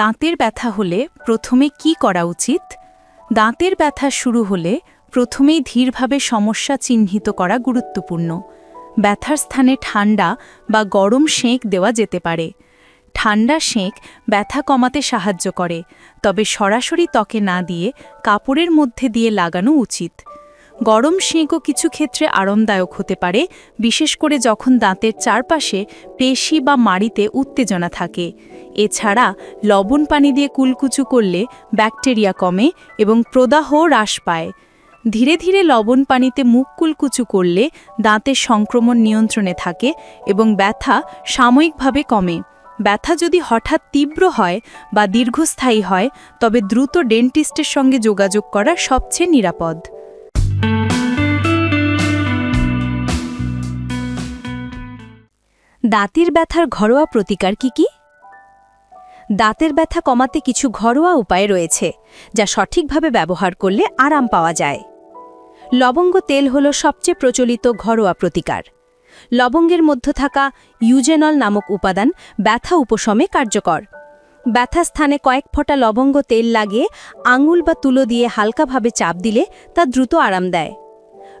দাঁতের ব্যথা হলে প্রথমে কি করা উচিত? দাঁতের ব্যথা শুরু হলে প্রথমেই ধীরভাবে সমস্যা চিহ্নিত করা গুরুত্বপূর্ণ। ব্যথার স্থানে ঠান্ডা বা গরম সেঁক দেওয়া যেতে পারে। ঠান্ডা সেঁক ব্যথা কমাতে সাহায্য করে, তবে সরাসরি ত্বকে না দিয়ে কাপড়ের মধ্যে দিয়ে লাগানো উচিত। গরম সেঁকও কিছু ক্ষেত্রে আরামদায়ক হতে পারে, বিশেষ করে যখন দাঁতের চারপাশে পেশি বা মাড়িতে উত্তেজনা থাকে। এছাড়া লবণ পানি দিয়ে কুলকুচু করলে ব্যাকটেরিয়া কমে এবং প্রদাহ হ্রাস পায়। ধীরে ধীরে লবণ পানিতে মুখ কুলকুচু করলে দাঁতের সংক্রমণ নিয়ন্ত্রণে থাকে এবং ব্যথা সাময়িকভাবে কমে। ব্যথা যদি হঠাৎ তীব্র হয় বা দীর্ঘস্থায়ী হয়, তবে দ্রুত ডেন্টিস্টের সঙ্গে যোগাযোগ করা সবচেয়ে নিরাপদ। দাঁতের ব্যথার ঘরোয়া প্রতিকার কি কি? দাঁতের ব্যথা কমাতে কিছু ঘরোয়া উপায় রয়েছে, যা সঠিকভাবে ব্যবহার করলে আরাম পাওয়া যায়। লবঙ্গ তেল হল সবচেয়ে প্রচলিত ঘরোয়া প্রতিকার। লবঙ্গের মধ্যে থাকা ইউজেনল নামক উপাদান ব্যথা উপশমে কার্যকর। ব্যথা স্থানে কয়েক ফোঁটা লবঙ্গ তেল লাগিয়ে আঙুল বা তুলো দিয়ে হালকাভাবে চাপ দিলে তা দ্রুত আরাম দেয়।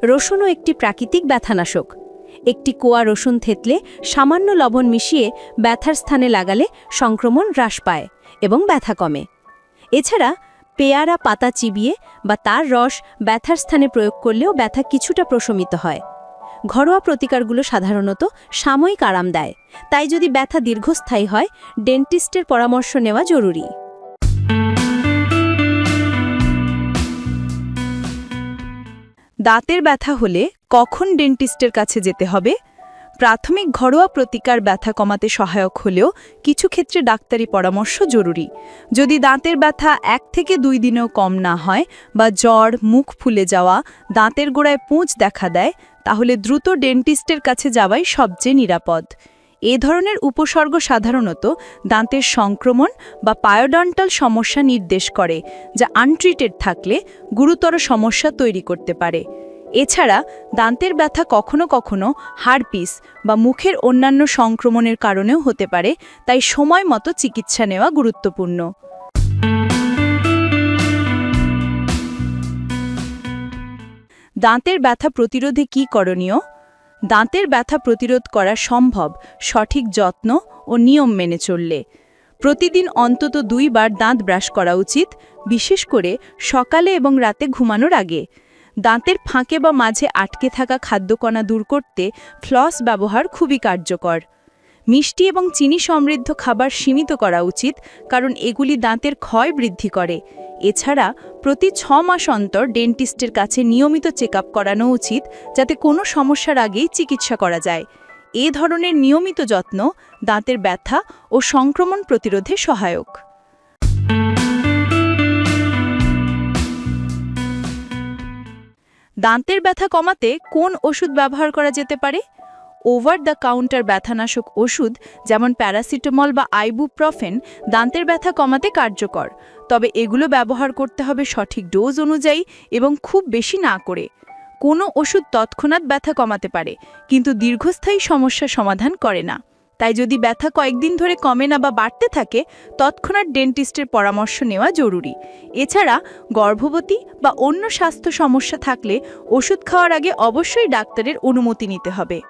রসুনও একটি প্রাকৃতিক ব্যথানাশক। একটি কোয়া রসুন থেতলে সামান্য লবণ মিশিয়ে ব্যথার স্থানে লাগালে সংক্রমণ হ্রাস পায় এবং ব্যথা কমে। এছাড়া পেয়ারা, পাতা চিবিয়ে বা তার রস ব্যথার স্থানে প্রয়োগ করলেও ব্যথা কিছুটা প্রশমিত হয়। ঘরোয়া প্রতিকারগুলো সাধারণত সাময়িক আরাম দেয়। তাই যদি ব্যথা দীর্ঘস্থায়ী হয়, ডেন্টিস্টের পরামর্শ নেওয়া জরুরি। দাঁতের ব্যথা হলে কখন ডেন্টিস্টের কাছে যেতে হবে? প্রাথমিক ঘরোয়া প্রতিকার ব্যথা কমাতে সহায়ক হলেও কিছু ক্ষেত্রে ডাক্তারি পরামর্শ জরুরি। যদি দাঁতের ব্যথা এক থেকে দুই দিনেও কম না হয় বা জ্বর, মুখ ফুলে যাওয়া, দাঁতের গোড়ায় পুঁজ দেখা দেয়, তাহলে দ্রুত ডেন্টিস্টের কাছে যাওয়াই সবচেয়ে নিরাপদ। এ ধরনের উপসর্গ সাধারণত দাঁতের সংক্রমণ বা পায়োডন্টাল সমস্যা নির্দেশ করে, যা আনট্রিটেড থাকলে গুরুতর সমস্যা তৈরি করতে পারে। এছাড়া দাঁতের ব্যথা কখনো কখনো হাড়পিস বা মুখের অন্যান্য সংক্রমণের কারণেও হতে পারে, তাই সময় মতো চিকিৎসা নেওয়া গুরুত্বপূর্ণ। দাঁতের ব্যথা প্রতিরোধে কী করণীয়? দাঁতের ব্যথা প্রতিরোধ করা সম্ভব, সঠিক যত্ন ও নিয়ম মেনে চললে। প্রতিদিন অন্তত দুইবার দাঁত ব্রাশ করা উচিত, বিশেষ করে সকালে এবং রাতে ঘুমানোর আগে। দাঁতের ফাঁকে বা মাঝে আটকে থাকা খাদ্যকণা দূর করতে ফ্লস ব্যবহার খুবই কার্যকর। মিষ্টি এবং চিনি সমৃদ্ধ খাবার সীমিত করা উচিত, কারণ এগুলি দাঁতের ক্ষয় বৃদ্ধি করে। এছাড়া, প্রতি ছ মাস অন্তর ডেন্টিস্টের কাছে নিয়মিত চেক করানো উচিত, যাতে কোনো সমস্যার আগেই চিকিৎসা করা যায়। এ ধরনের নিয়মিত যত্ন দাঁতের ব্যথা ও সংক্রমণ প্রতিরোধে সহায়ক। দাঁতের ব্যথা কমাতে কোন ওষুধ ব্যবহার করা যেতে পারে? ওভার দ্য কাউন্টার ব্যথানাশক ওষুধ, যেমন প্যারাসিটামল বা আইবুপ্রফেন দাঁতের ব্যথা কমাতে কার্যকর। তবে এগুলো ব্যবহার করতে হবে সঠিক ডোজ অনুযায়ী এবং খুব বেশি না করে। কোনো ওষুধ তৎক্ষণাৎ ব্যথা কমাতে পারে, কিন্তু দীর্ঘস্থায়ী সমস্যা সমাধান করে না। তাই যদি ব্যথা কয়েকদিন ধরে কমে না বা বাড়তে থাকে, তৎক্ষণাৎ ডেন্টিস্টের পরামর্শ নেওয়া জরুরি। এছাড়া গর্ভবতী বা অন্য স্বাস্থ্য সমস্যা থাকলে ওষুধ খাওয়ার আগে অবশ্যই ডাক্তারের অনুমতি নিতে হবে।